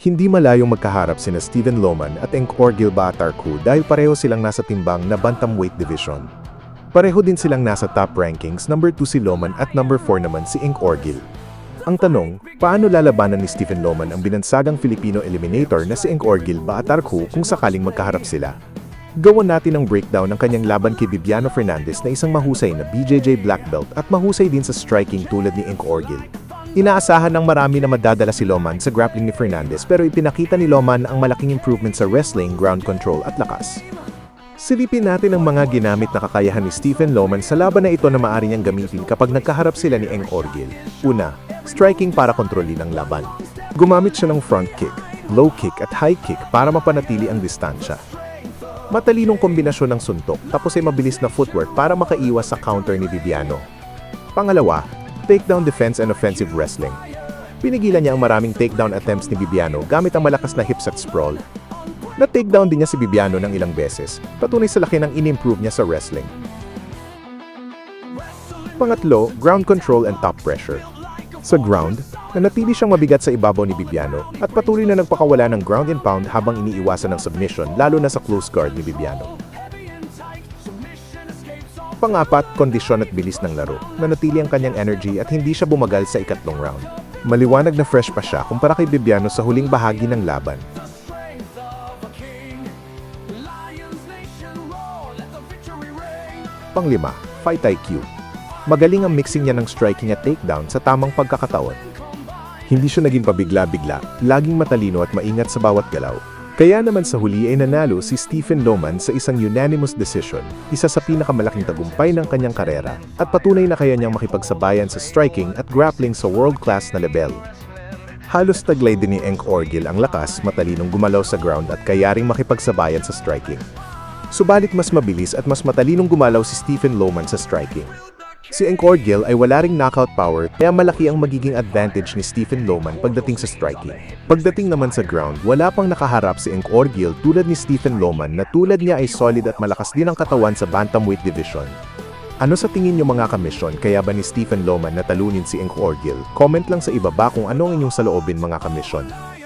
Hindi malayong magkaharap sina Steven Loman at Encor Gilbatarku dahil pareho silang nasa timbang na bantamweight division. Pareho din silang nasa top rankings, number 2 si Loman at number 4 naman si Ink Orgil. Ang tanong, paano lalabanan ni Stephen Loman ang binansagang Filipino eliminator na si Ink Orgil Baatarku kung sakaling magkaharap sila? Gawan natin ang breakdown ng kanyang laban kay Bibiano Fernandez na isang mahusay na BJJ black belt at mahusay din sa striking tulad ni Ink Orgil. Inaasahan ng marami na madadala si Loman sa grappling ni Fernandez pero ipinakita ni Loman ang malaking improvement sa wrestling, ground control at lakas. Silipin natin ang mga ginamit na kakayahan ni Stephen Loman sa laban na ito na maaari niyang gamitin kapag nagkaharap sila ni Eng Orgil. Una, striking para kontrolin ang laban. Gumamit siya ng front kick, low kick at high kick para mapanatili ang distansya. Matalinong kombinasyon ng suntok tapos ay mabilis na footwork para makaiwas sa counter ni Viviano. Pangalawa, takedown defense and offensive wrestling. Pinigilan niya ang maraming takedown attempts ni Bibiano gamit ang malakas na hips at sprawl. Na-takedown din niya si Bibiano ng ilang beses, patunay sa laki ng in-improve niya sa wrestling. Pangatlo, ground control and top pressure. Sa ground, nanatili siyang mabigat sa ibabaw ni Bibiano at patuloy na nagpakawala ng ground and pound habang iniiwasan ng submission lalo na sa close guard ni Bibiano. Pangapat, kondisyon at bilis ng laro. Nanatili ang kanyang energy at hindi siya bumagal sa ikatlong round. Maliwanag na fresh pa siya kumpara kay Bibiano sa huling bahagi ng laban. Panglima, fight IQ. Magaling ang mixing niya ng striking at takedown sa tamang pagkakataon. Hindi siya naging pabigla-bigla, laging matalino at maingat sa bawat galaw. Kaya naman sa huli ay nanalo si Stephen Loman sa isang unanimous decision, isa sa pinakamalaking tagumpay ng kanyang karera, at patunay na kaya niyang makipagsabayan sa striking at grappling sa world-class na level. Halos taglay din ni Enk Orgil ang lakas, matalinong gumalaw sa ground at kayaring makipagsabayan sa striking. Subalit mas mabilis at mas matalinong gumalaw si Stephen Loman sa striking. Si Enk Orgil ay wala ring knockout power kaya malaki ang magiging advantage ni Stephen Loman pagdating sa striking. Pagdating naman sa ground, wala pang nakaharap si Enk Orgil tulad ni Stephen Loman na tulad niya ay solid at malakas din ang katawan sa bantamweight division. Ano sa tingin niyo mga kamisyon kaya ba ni Stephen Loman natalunin si Enk Orgil? Comment lang sa ibaba kung ano ang inyong saloobin mga kamisyon.